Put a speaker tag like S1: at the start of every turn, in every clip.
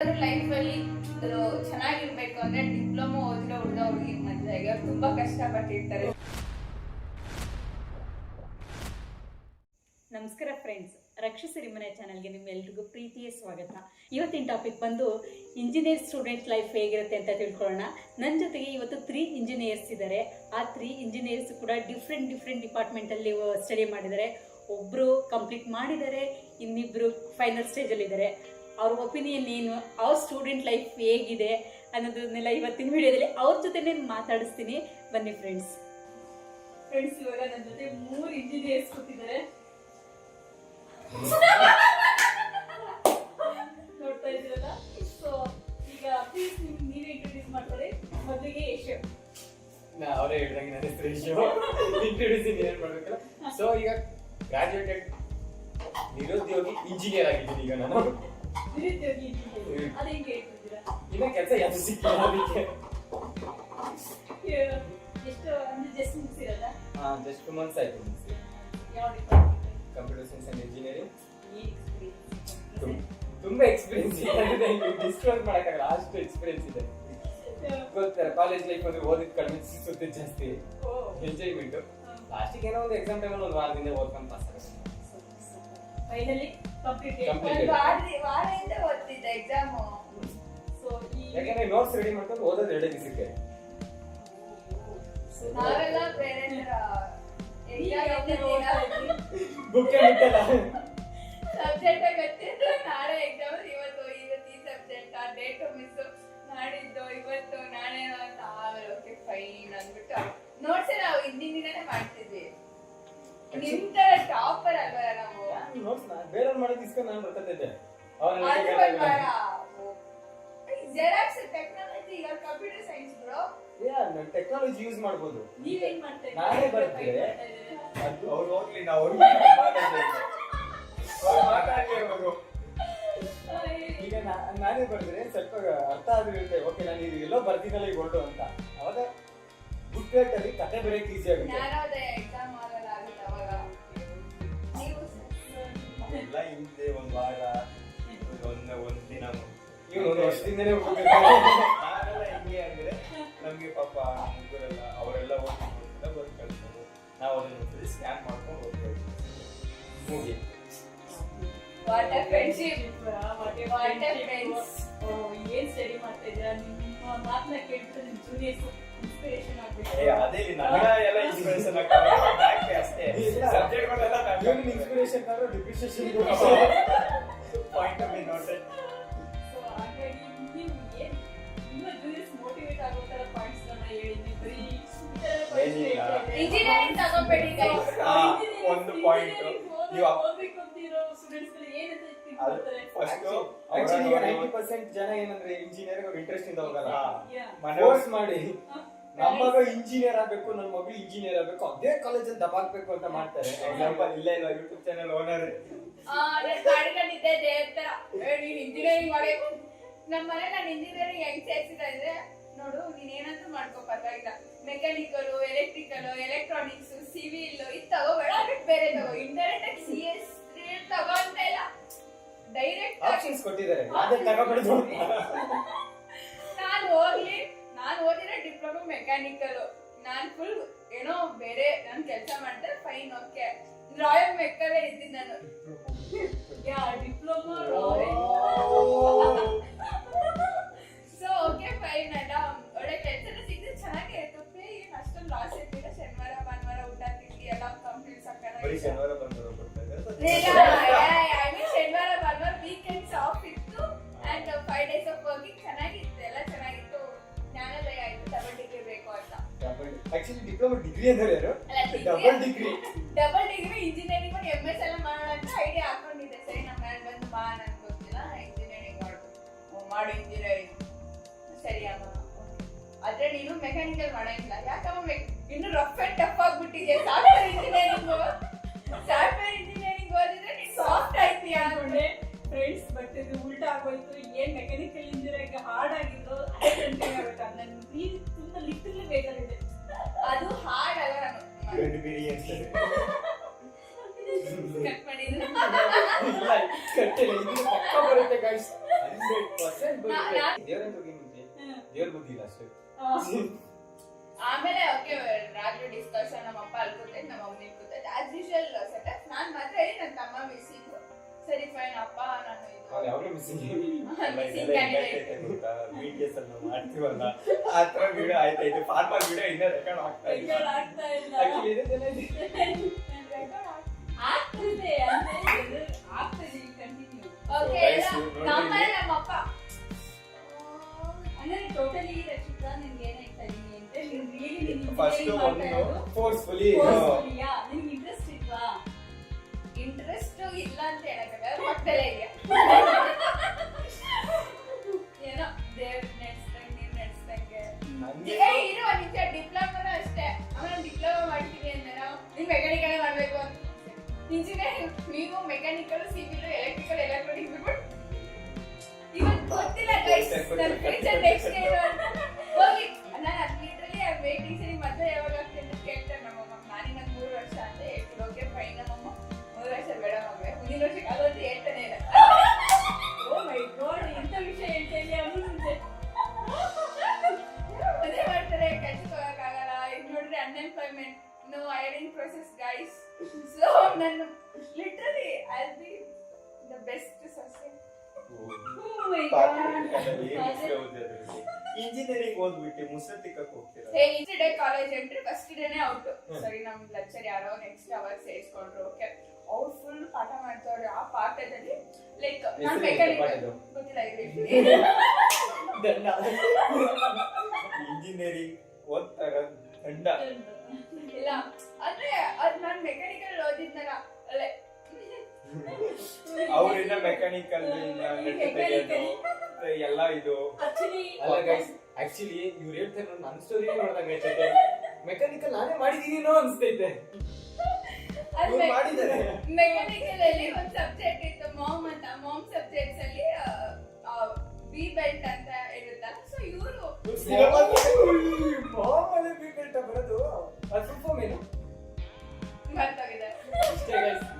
S1: Life ಅಲ್ಲಿ ಅದು ಚೆನ್ನಾಗಿರ್ಬೇಕು ಅಂದ್ರೆ ಡಿಪ್ಲೊಮಾ ಓದಿರೋ ಹುಡುಗ ಹುಡುಗಿ ಮದುವೆಗೆ ಅವ್ರು ತುಂಬಾ ಕಷ್ಟಪಟ್ಟಿರ್ತಾರೆ.
S2: ನಮಸ್ಕಾರ ಫ್ರೆಂಡ್ಸ್ ರಕ್ಷಿಸಿರಿ ಮನೆ ಚಾನಲ್ಗೆ ನಿಮ್ಮೆಲ್ರಿಗೂ ಪ್ರೀತಿಯ ಸ್ವಾಗತ. ಇವತ್ತಿನ ಟಾಪಿಕ್ ಬಂದು ಇಂಜಿನಿಯರ್ ಸ್ಟೂಡೆಂಟ್ ಲೈಫ್ ಹೇಗಿರುತ್ತೆ ಅಂತ ತಿಳ್ಕೊಳ್ಳೋಣ. ನನ್ನ ಜೊತೆಗೆ ಇವತ್ತು ತ್ರೀ ಇಂಜಿನಿಯರ್ಸ್ ಇದ್ದಾರೆ ಆ ತ್ರೀ ಇಂಜಿನಿಯರ್ಸ್ ಕೂಡ ಡಿಫ್ರೆಂಟ್ ಡಿಫ್ರೆಂಟ್ ಡಿಪಾರ್ಟ್ಮೆಂಟಲ್ಲಿ ಸ್ಟಡಿ ಮಾಡಿದ್ದಾರೆ. ಒಬ್ಬರು ಕಂಪ್ಲೀಟ್ ಮಾಡಿದ್ದಾರೆ ಇನ್ನಿಬ್ಬರು ಫೈನಲ್ ಸ್ಟೇಜಲ್ಲಿದ್ದಾರೆ ಅವ್ರ ಒಪಿನಿಯನ್ ಏನು ಅವ್ರ ಸ್ಟೂಡೆಂಟ್ ಲೈಫ್ ಹೇಗಿದೆ ಅನ್ನೋದನ್ನೆಲ್ಲ ಇವತ್ತಿನ ವಿಡಿಯೋದಲ್ಲಿ ಅವ್ರ ಜೊತೆನೇ ಮಾತಾಡಿಸ್ತೀನಿ. ಬನ್ನಿ ಫ್ರೆಂಡ್ಸ್ ಫ್ರೆಂಡ್ಸ್ ಇವಾಗ ನನ್ನ ಜೊತೆ ಮೂರು ಇಂಜಿನಿಯರ್ಸ್ ಕೂತಿದ್ದಾರೆ. ಜಸ್ಟ್
S3: ಟು ಮಂತ್ಸ್ ಆಯ್ತು ಮುಗಿಸಿ ಕಂಪ್ಯೂಟರ್ ಸೈನ್ಸ್ ಅಂಡ್ ಇಂಜಿನಿಯರಿಂಗ್ ತುಂಬ ಎಕ್ಸ್ಪೀರಿಯನ್ಸ್ ಇದೆ. ಡಿಸ್ಕ್ಲೋಸ್ ಮಾಡಕ್ಕಾಗಲ್ಲ. ಅಷ್ಟು ಎಕ್ಸ್ಪೀರಿಯನ್ಸ್ ಇದೆ. ಗೊತ್ತಾರೆ ಕಾಲೇಜ್ ಲೈಫ್ ಅಂದ್ರೆ ಓದಿದ್ ಕಡಿಮೆ ಸುತ್ತಿ ಜಾಸ್ತಿ. ಎಂಜಾಯ್ಮೆಂಟ್ ಲಾಸ್ಟಿಗೆ ಏನೋ ಒಂದು ಎಕ್ಸಾಮ್ ಟೈಮಲ್ಲಿ ಒಂದು ವಾರದಿಂದ ಓದ್ಕೊಂಡು ಪಾಸ್ ಆಗುತ್ತೆ
S2: ಫೈನಲಿ ಕಂಪ್ಲೀಟ್
S3: Complete.
S1: ಒಂದ್ ವಾರದಿ- ವಾರದಿಂದ ಓದ್ತಿದ್ದೆ ಎಕ್ಸಾಮ್
S2: ಸೊ ಈ
S3: ಯಾಕಂದ್ರೆ ನೋಟ್ಸ್ ರೆಡಿ ಮಾಡ್ಕೊಂಡು ಓದೋದು ರೆಡಿ ಸಿಕ್ಕೆ
S1: ನಾವೆಲ್ಲ
S3: ಬುಕ್ ಬಿಟ್ಟಲ್ಲ
S1: ಸಬ್ಜೆಕ್ಟ್ ಗೊತ್ತಿತ್ತು ನಾಳೆ ಎಕ್ಸಾಮ್ ಇವತ್ತು ಇವತ್ತು ಈ ಸಬ್ಜೆಕ್ಟ್ ಆ ಡೇಟ್ ಮಿಸ್ ನಾಡಿದ್ದು ಇವತ್ತು ನಾಳೆ ಅಂತ. ಆಮೇಲೆ ಓಕೆ ಫೈನ್ ಅಂದ್ಬಿಟ್ಟು. ನೋಟ್ಸ್ ನಾವು ಹಿಂದಿನ ದಿನನೇ ಮಾಡ್ತಿದ್ವಿ. ನಿಮ್ ತರ ಟಾಪರ್ ಅಲ್ವಾ ನಾವು?
S3: ನೋಟ್ಸ್ ಬೇರೆಯವ್ರು ಮಾಡೋದು ಇಸ್ಕೊಂಡು ನಾನು ಬರ್ತಿದ್ದೆ
S1: ಅದು ಒಂದ್ ವಾರ ಜೆರಾಕ್ಸ್ ಟೆಕ್ನಾಲಜಿ ಈಗ
S3: computer science bro
S2: technology use ಇದ್ದೀರಾ?
S3: ನಾನೇ ಬರ್ತೆ.
S2: fight ಮಾಡ್ತಾ ಇದ್ದೀರಾ?
S3: ಅದು. ಅವ್ರು ಹೋಗ್ಲಿ ನಾವು ಈಗ ನಾ- ನಾನೇ ಬರ್ದ್ರೆ ಸ್ವಲ್ಪ ಅರ್ಥ ಆಗಿರುತ್ತೆ. ಓಕೆ ನಾನು ಇದು ಎಲ್ಲೋ ಬರ್ತೀನಲ್ಲ ಈಗ ಹೊರಟು ಅಂತ. ಅವಾಗ ಬುಕ್ ಅಲ್ಲಿ ಕತೆ ಬರೆಯಕ್ಕೆ ಈಸಿ ಆಗುತ್ತೆ.
S1: ಒಂದು
S4: ಎಲ್ಲ ಹಿಂದೆ ವಾರ ಒಂದ್ ಒಂದು ದಿನ
S3: ಒಂದು ವರ್ಷದಿಂದನೇ ಹೋಗ್ಬೇಕು.
S4: ನಾವೆಲ್ಲ ಹೆಂಗೆ ಅಂದ್ರೆ ನಮ್ಗೆ ಪಾಪ ಹುಡುಗರೆಲ್ಲ ಅವರೆಲ್ಲ ಹೋಗಿ ಬಂದು ಕಳ್ಸೋದು ನಾವು ಅದನ್ನ ಒಂದ್ಸರಿ ಸ್ಕ್ಯಾನ್ ಮಾಡ್ಕೊಂಡು ಹೋಗ್ತಾ ಇದ್ವಿ
S3: ಮುಗಿ
S2: what a friendship what
S1: friends.
S2: ಓ, ಏನ್ ಸ್ಟಡಿ ಮಾಡ್ತಾ ಇದ್ದೀರಾ? ನಿಮ್ಮ ಮಾತನ್ನ ಕೇಳ್ಬಿಟ್ಟು ನಿಮ್ ಜೂನಿಯರ್ಸ್ ಇನ್ಸ್ಪಿರೇಷನ್
S4: ಏ
S2: ಆಗ್ಬೇಕು
S4: ಅದೇ ನನ್ನ ಎಲ್ಲ ಇನ್ಸ್ಪಿರೇಷನ್ ಆಗ್ತದೆ ಅಷ್ಟೇ?
S3: ಇಲ್ಲ.
S4: ಸಬ್ಜೆಕ್ಟ್ಗಳೆಲ್ಲ
S3: ಇನ್ಸ್ಪಿರೇಷನ್ ಅಂದ್ರೆ ಡಿಪ್ರಿಷಿಯೇಷನ್
S4: ಪಾಯಿಂಟ್ ಆಫ್
S1: ಇಂಜಿನಿಯರಿಂಗ್ ತಗೋಬೇಡಿ ಗೈಸ್
S4: ಒಂದು
S2: ಪಾಯಿಂಟ್
S4: ನೀವು-
S2: ಓದ್ಬೇಕು ಅಂತಿರೋ ಗಳು ಏನಂತ
S3: ಆಕ್ಚುಲಿ ಈಗ ನೈಂಟಿ ಪರ್ಸೆಂಟ್ ಜನ ಏನಂದ್ರೆ ಇಂಜಿನಿಯರ್ ಇಂಟ್ರೆಸ್ಟ್ ಇಂದ ಹೋಗಲ್ಲ. ಫೋರ್ಸ್ ಮಾಡಿ. ನಮ್ಮ ಮಗ ಇಂಜಿನಿಯರ್ ಆಗ್ಬೇಕು ನನ್ನ ಮಗಳು ಇಂಜಿನಿಯರ್ ಆಗ್ಬೇಕು ಅದೇ ಕಾಲೇಜಲ್ಲಿ ದಬಾಕ್ಬೇಕು ಅಂತ ಮಾಡ್ತಾರೆ.
S4: ಎಕ್ಸಾಂಪಲ್ ಇಲ್ಲ ಇಲ್ಲ ಯೂಟ್ಯೂಬ್ ಚಾನೆಲ್ ಓನರ್
S1: ಇಂಜಿನಿಯರಿಂಗ್ ಮಾಡಬೇಕು ನಮ್ಮ ಮನೆ ನಾನು ಇಂಜಿನಿಯರಿಂಗ್ ಹೆಂಗ್ ಸೇರ್ಸಿದ ಅಂದ್ರೆ ನೋಡು ನೀನ್ ಏನಾದ್ರೂ ಮಾಡ್ಕೋ ಪರವಾಗಿಲ್ಲ. ಮೆಕ್ಯಾನಿಕಲ್ ಎಲೆಕ್ಟ್ರಿಕಲ್ ಎಲೆಕ್ಟ್ರಾನಿಕ್ಸ್ ಸಿವಿಲ್ ಇದು ತಗೋಬೇಡ ಅದಕ್ಕೆ ಬೇರೆ ತಗೋ. ಇಂಟರ್ನೆಟ್ ಆಗಿ ಸಿ ಎಸ್ ತಗೋ ಅಂತ ಇಲ್ಲ. ಡೈರೆಕ್ಟ್
S3: ಆಪ್ಷನ್ಸ್ ಕೊಟ್ಟಿದ್ದಾರೆ.
S1: ನಾನು ಹೋಗ್ಲಿ. ನಾನು ಓದಿರೋ ಡಿಪ್ಲೊಮಾ ಮೆಕ್ಯಾನಿಕಲ್ ನಾನು ಫುಲ್ ಏನೋ ಬೇರೆ ನಾನು ಕೆಲಸ ಮಾಡಿದೆ ಫೈನ್ ಓಕೆ ರಾಯಲ್ ಮೆಕ್ಕಲ್ಲೇ ಇದ್ದೀನಿ ನಾನು.
S2: ಯಾ ಡಿಪ್ಲೊಮಾ
S1: ಸೊ
S4: ಬರೀ ಶನಿವಾರ ಬರ್ತಾ
S1: ಐ ಮೀನ್ ಭಾನುವಾರ ವೀಕೆಂಡ್ಸ್ ಆಫ್ ಇತ್ತು. And five days of working ಚೆನ್ನಾಗಿತ್ತು ಎಲ್ಲ ಚೆನ್ನಾಗಿತ್ತು. ಜ್ಞಾನೋದಯ ಆಯ್ತು ಡಬಲ್ ಡಿಗ್ರಿ ಬೇಕು ಅಂತ.
S3: ಆಕ್ಚುಲಿ ಡಿಪ್ಲೊಮಾ ಡಿಗ್ರಿ ಅಂದ್ರೆ ಯಾರು?
S1: Double degree double degree engineering ಮಾಡಿ ಎಂ ಎಸ್ ಎಲ್ಲ ಮಾಡೋಣ ಅಂತ ಐಡಿಯಾ ಹಾಕೊಂಡಿದ್ದೆ. ಸರಿ ನಮ್ಮ ಬಂದು ಬಾ ನನ್ಗೆ ಗೊತ್ತಿಲ್ಲ. ಇಂಜಿನಿಯರಿಂಗ್ ಮಾಡು. ಮಾಡು ಇಂಜಿನಿಯರಿಂಗ್ ಸರಿ ಅಮ್ಮ ಆದ್ರೆ ನೀನು ಮೆಕ್ಯಾನಿಕಲ್ ಮಾಡಂಗಿಲ್ಲ. ಯಾಕಮ್ಮ ಇನ್ನು ರಫ್ ಅಂಡ್ ಟಫ್ ಆಗ್ಬಿಟ್ಟಿದೆ. ಸಾಫ್ಟ್ವೇರ್ ಇಂಜಿನಿಯರಿಂಗ್ ಸಾಫ್ಟ್ವೇರ್ ಇಂಜಿನಿಯರಿಂಗ್ ಓದಿದ್ರೆ ನೀನ್ ಸಾಫ್ಟ್ ಆಯ್ತೀಯ
S2: ಅನ್ಕೊಂಡೆ. ಫ್ರೆಂಡ್ಸ್ ಬಟ್ ಇದು ಉಲ್ಟಾ ಆಗೋಯ್ತು. ಏನ್ ಮೆಕ್ಯಾನಿಕಲ್ ಇಂಜಿನಿಯರಿಂಗ್ ಹಾರ್ಡ್ ಆಗಿದ್ರು ಅದೇ ಆಗುತ್ತೆ ಪ್ಲೀಸ್ ತುಂಬಾ ಲಿಟಲ್ ಬೇಕಾಗಿದೆ
S1: ಅದು ಹಾರ್ಡ್ ಅಲ್ಲ ನಾನು. ಕಟ್ ಮಾಡಿದ್ರೆ?
S3: ಇಲ್ಲ ಇದು ಪಕ್ಕ ಬರುತ್ತೆ ಗೈಸ್ ಹಂಡ್ರೆಡ್ ಪರ್ಸೆಂಟ್
S1: ನಾ- ನಾ-
S3: ದೇವ್ರ ಬಗ್ಗೆ ಮುಂಚೆ ದೇವ್ರ ಬುದ್ಧಿ ಇಲ್ಲ ಅಷ್ಟೇ.
S1: ಆಮೇಲೆ ಓಕೆ ರಾತ್ರಿ ಡಿಸ್ಕಷನ್ ನಮ್ಮ ಅಪ್ಪ ಅಲ್ಲಿ ಕೂತೈತೆ ನಮ್ಮ ಅಮ್ಮ ಕೂತೈತೆ ಆಸ್ ಯೂಶಲ್ ನಾನ್ ಮಾತ್ರ ಹೇಳಿ ತಮ್ಮ ಮಿಸ್ಸಿಂಗ್ ಸರಿ ಫೈನ್ ಅಪ್ಪ ನಾನು ಇದು
S3: ಅವ್ನು ಯಾವಾಗಲೂ ಮಿಸ್ಸಿಂಗ್
S4: ಮಾಡ್ತೀವಲ್ಲ? ಆ ತರ ವಿಡಿಯೋ ಆಯ್ತಾಯ್ತು ಫಾರ್ಮರ್ ವಿಡಿಯೋ ಇನ್ನೂ ರೆಕಾರ್ಡ್ ಆಗ್ತಾ ಇಲ್ಲ. ಆಕ್ಚುಲಿ ಇದೆ
S2: ಆಗ್ತಿದೆ. ಕಂಟಿನ್ಯೂ
S1: ಓಕೆ ನಮ್ಮ ನಮ್ಮ ಅಪ್ಪ.
S2: ಅಂದ್ರೆ ಟೋಟಲಿ ರಕ್ಷಿತಾ ನಿನ್ಗೆ ಇದೀನಿ ನೀನ್
S4: ಫಸ್ಟ್ ಒಂದು ಫೋರ್ಸ್ಫುಲಿ
S2: ಯಾ? ನಿನ್ಗೆ
S1: ಇಲ್ಲ ಅಂತ ಹೇಳಕ್ಕಾಗಲ್ಲ ಪಕ್ಕದಲ್ಲೇ ಇದೆಯಾ ಏನೋ ದೇವ್ರ ನಡೆಸ್ದಂಗೆ
S4: ನಂಗೆ
S1: ಏ ಇರು ಅಷ್ಟೇ. ಡಿಪ್ಲೊಮಾ ಮಾಡ್ತೀನಿ ಅಂದ್ರೆ ನಾವು ಮೆಕ್ಯಾನಿಕಲ್ ಮಾಡಬೇಕು ಅಂತ. ಇಂಜಿನಿಯರಿಂಗ್ ನೀವು ಮೆಕ್ಯಾನಿಕಲ್ ಸಿವಿಲ್ ಎಲೆಕ್ಟ್ರಿಕಲ್ ಎಲೆಕ್ಟ್ರಾನಿಕ್ಸ್ ಬಿಟ್ಬಿಟ್ಟು ಇವತ್ತು ಗೊತ್ತಿಲ್ಲ ಗೈಸ್ ನನ್ನ ಫ್ಯೂಚರ್ ನೆಕ್ಸ್ಟ್ ಏನು ಹೋಗಿ ನಾನು ಅದು ಲಿಟ್ರಲಿ ಆ ವೇಟಿಂಗ್ ಸರಿ ಮತ್ತೆ ಯಾವಾಗ ವರ್ಷಕ್ಕೆ ಆಗೋದು ಹೇಳ್ತಾನೆ ಇಲ್ಲ
S2: ಓ ಮೈ ಗಾಡ್ ಇಂಥ ವಿಷಯ ಹೇಳ್ತಾ ಮುಂದೆ.
S1: ಮದುವೆ ಮಾಡ್ತಾರೆ ಕೆಲ್ಸಕ್ಕೆ ಹೋಗಕ್ಕಾಗಲ್ಲ ನೋಡಿದ್ರೆ unemployment no hiring process guys so ನಾನು literally I be
S2: the best God.
S4: Engineering ಓದ್ಬಿಟ್ಟು ಮುಸ್ರೆ ತಿಕ್ಕಕ್ ಹೋಗ್ತೀರಾ
S1: ಹೇ ಇನ್ಸ್ ಕಾಲೇಜ್ ಎಂಟ್ರಿ ಫಸ್ಟ್ ಡೇನೇ ಔಟ್ ಸರಿ ನಮ್ ಲೆಕ್ಚರ್ ಯಾರೋ ನೆಕ್ಸ್ಟ್ ಅವರ್ ಸೇರಿಸ್ಕೊಂಡ್ರು. ಓಕೆ ಅವ್ರು ಫುಲ್ ಪಾಠ ಮಾಡ್ತಾವ್ರೆ ಆ ಪಾಠದಲ್ಲಿ ಲೈಕ್ ನಾನ್ ಮೆಕ್ಯಾನಿಕ್ ಗೊತ್ತಿಲ್ಲ ಇದು
S4: ಇಂಜಿನಿಯರಿಂಗ್ ಓದ್ತಾರ ದಂಡ
S1: ಇಲ್ಲ ಅಂದ್ರೆ ಅದ್ ನಾನ್ ಮೆಕ್ಯಾನಿಕಲ್ ಓದಿದ್ನಲ್ಲ ಅಲ್ಲೇ.
S4: ಅವರಿಂದ ಮೆಕ್ಯಾನಿಕಲ್ ಎಲ್ಲ ಇದು.
S2: Actually,
S3: ಅಲ್ಲ ಗೈಸ್ ಆಕ್ಚುಲಿ ಇವ್ರು ಹೇಳ್ತಾರೆ ನನ್ನ ಸ್ಟೋರಿ ನೋಡ್ದಂಗೆ ಮೆಕ್ಯಾನಿಕಲ್ ನಾನೇ ಮಾಡಿದೀನೋ ಅನ್ಸ್ತೈತೆ.
S1: ಮೆಕ್ಯಾನಿಕಲ್ ಅಲ್ಲಿ ಒಂದ್ ಸಬ್ಜೆಕ್ಟ್ ಇತ್ತು ಮಾಮ್ ಅಂತ. ಮಾಮ್ ಸಬ್ಜೆಕ್ಟ್ಸ್ ಅಲ್ಲಿ ಬಿ ಬೆಲ್ಟ್ ಅಂತ ಇರುತ್ತಲ್ಲ. ಸೊ ಇವರು
S3: ಮಾಮೂಲಿ ಬೀಳ್ತ ಬರೋದು ಅದು ಫುಲ್ ಏನು?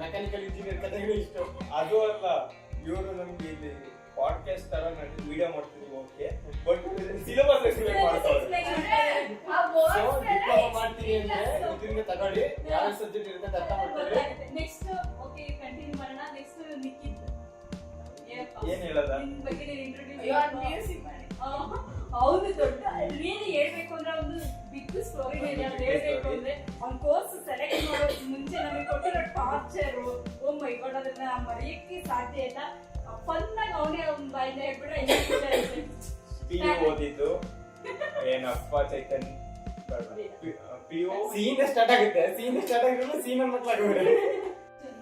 S3: ಮೆಕ್ಯಾನಿಕಲ್ ಇಂಜಿನಿಯರ್ ಕಥೆಗಳು ಇಷ್ಟು.
S4: ಅದು ಅಲ್ಲ ಇವರು ನಮ್ಗೆ ಇಲ್ಲಿ ಪಾಡ್ಕಾಸ್ಟ್ ತರ ನಾನು ವಿಡಿಯೋ ಮಾಡ್ತೀವಿ ಓಕೆ ಬಟ್ ಸಿಲೆಬಸ್ ಎಕ್ಸ್ಪ್ಲೇನ್ ಮಾಡ್ತಾರೆ
S3: ಸೊ ಡಿಪ್ಲೊಮಾ ಮಾಡ್ತೀನಿ ಅಂದ್ರೆ ಇದರಿಂದ ತಗೊಳ್ಳಿ. ಯಾವ ಸಬ್ಜೆಕ್ಟ್ ಇರುತ್ತೆ ಅಂತ ಅರ್ಥ ಮಾಡ್ಕೊಳ್ಳಿ.
S2: ನೆಕ್ಸ್ಟ್ ಓಕೆ ಕಂಟಿನ್ಯೂ ಮಾಡೋಣ. ನೆಕ್ಸ್ಟ್ ನಿಕ್ಕಿದ್ದು?
S4: ಏನ್ ಹೇಳೋದ?
S2: ಬಗ್ಗೆ ಇಂಟ್ರೊಡ್ಯೂಸ್
S1: ಯು ಆರ್ ಮ್ಯೂಸಿಕ್ ಮಾಡಿ.
S2: ಹೌದು ದೊಡ್ಡ. ರಿಯಲಿ ಹೇಳ್ಬೇಕು ಅಂದ್ರೆ ಒಂದು ಬಿಗ್ ಸ್ಟೋರಿ ಹೇಳ್ಬೇಕು ಅಂದ್ರೆ ಅವ್ನ ಕೋರ್ಸ್ ಸೆಲೆಕ್ಟ್ ಮಾಡೋದ್ ಮುಂಚೆ ನಮಗೆ ಕೊಟ್ಟಿರೋ ಟಾರ್ಚರ್ ಓ ಮೈ ಗಾಡ್ ಅದನ್ನ ಮರೆಯಕ್ಕೆ ಸಾಧ್ಯ ಇಲ್ಲ. ಫನ್ನಾಗಿ ಅವನೇ ಅವ್ನ ಬಾಯಿಂದ ಹೇಳ್ಬಿಟ್ರೆ.
S4: ಪಿ ಯು ಓದಿದ್ದು. ಏನಪ್ಪ Chaitanya P U
S3: scene start ಆಗುತ್ತೆ ಸೀನ್ ಸ್ಟಾರ್ಟ್ ಆಗಿರೋದು ಸೀನ್ ಮಕ್ಕಳಾಗುತ್ತೆ